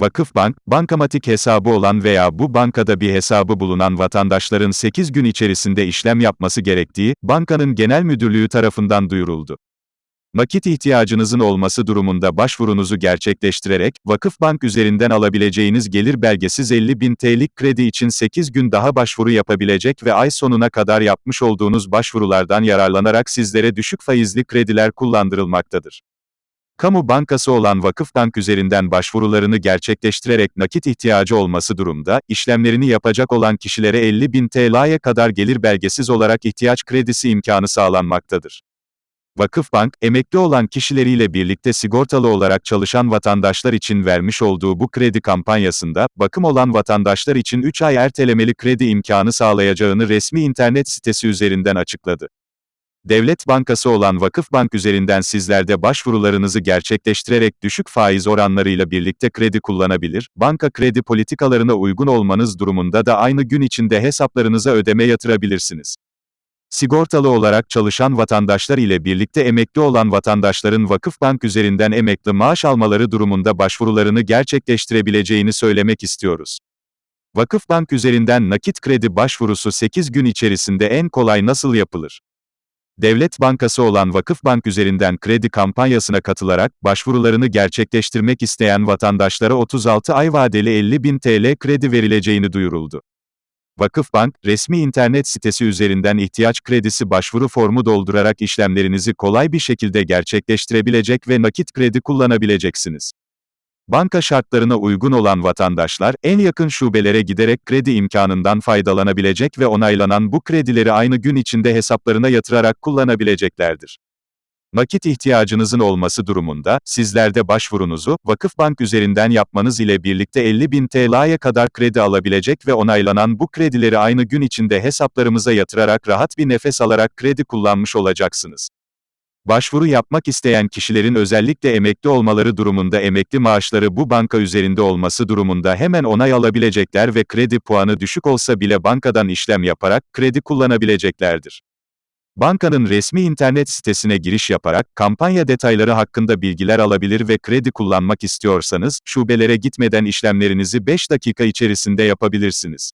Vakıfbank, bankamatik hesabı olan veya bu bankada bir hesabı bulunan vatandaşların 8 gün içerisinde işlem yapması gerektiği, bankanın genel müdürlüğü tarafından duyuruldu. Nakit ihtiyacınızın olması durumunda başvurunuzu gerçekleştirerek, Vakıfbank üzerinden alabileceğiniz gelir belgesiz 50 bin TL'lik kredi için 8 gün daha başvuru yapabilecek ve ay sonuna kadar yapmış olduğunuz başvurulardan yararlanarak sizlere düşük faizli krediler kullandırılmaktadır. Kamu bankası olan Vakıfbank üzerinden başvurularını gerçekleştirerek nakit ihtiyacı olması durumda, işlemlerini yapacak olan kişilere 50 bin TL'ye kadar gelir belgesiz olarak ihtiyaç kredisi imkanı sağlanmaktadır. Vakıfbank, emekli olan kişileriyle birlikte sigortalı olarak çalışan vatandaşlar için vermiş olduğu bu kredi kampanyasında, bakım olan vatandaşlar için 3 ay ertelemeli kredi imkanı sağlayacağını resmi internet sitesi üzerinden açıkladı. Devlet Bankası olan Vakıfbank üzerinden sizler de başvurularınızı gerçekleştirerek düşük faiz oranlarıyla birlikte kredi kullanabilir, banka kredi politikalarına uygun olmanız durumunda da aynı gün içinde hesaplarınıza ödeme yatırabilirsiniz. Sigortalı olarak çalışan vatandaşlar ile birlikte emekli olan vatandaşların Vakıfbank üzerinden emekli maaş almaları durumunda başvurularını gerçekleştirebileceğini söylemek istiyoruz. Vakıfbank üzerinden nakit kredi başvurusu 8 gün içerisinde en kolay nasıl yapılır? Devlet Bankası olan Vakıfbank üzerinden kredi kampanyasına katılarak, başvurularını gerçekleştirmek isteyen vatandaşlara 36 ay vadeli 50 bin TL kredi verileceğini duyuruldu. Vakıfbank, resmi internet sitesi üzerinden ihtiyaç kredisi başvuru formu doldurarak işlemlerinizi kolay bir şekilde gerçekleştirebilecek ve nakit kredi kullanabileceksiniz. Banka şartlarına uygun olan vatandaşlar, en yakın şubelere giderek kredi imkanından faydalanabilecek ve onaylanan bu kredileri aynı gün içinde hesaplarına yatırarak kullanabileceklerdir. Nakit ihtiyacınızın olması durumunda, sizler de başvurunuzu, Vakıfbank üzerinden yapmanız ile birlikte 50 bin TL'ye kadar kredi alabilecek ve onaylanan bu kredileri aynı gün içinde hesaplarımıza yatırarak rahat bir nefes alarak kredi kullanmış olacaksınız. Başvuru yapmak isteyen kişilerin özellikle emekli olmaları durumunda emekli maaşları bu banka üzerinde olması durumunda hemen onay alabilecekler ve kredi puanı düşük olsa bile bankadan işlem yaparak kredi kullanabileceklerdir. Bankanın resmi internet sitesine giriş yaparak kampanya detayları hakkında bilgiler alabilir ve kredi kullanmak istiyorsanız şubelere gitmeden işlemlerinizi 5 dakika içerisinde yapabilirsiniz.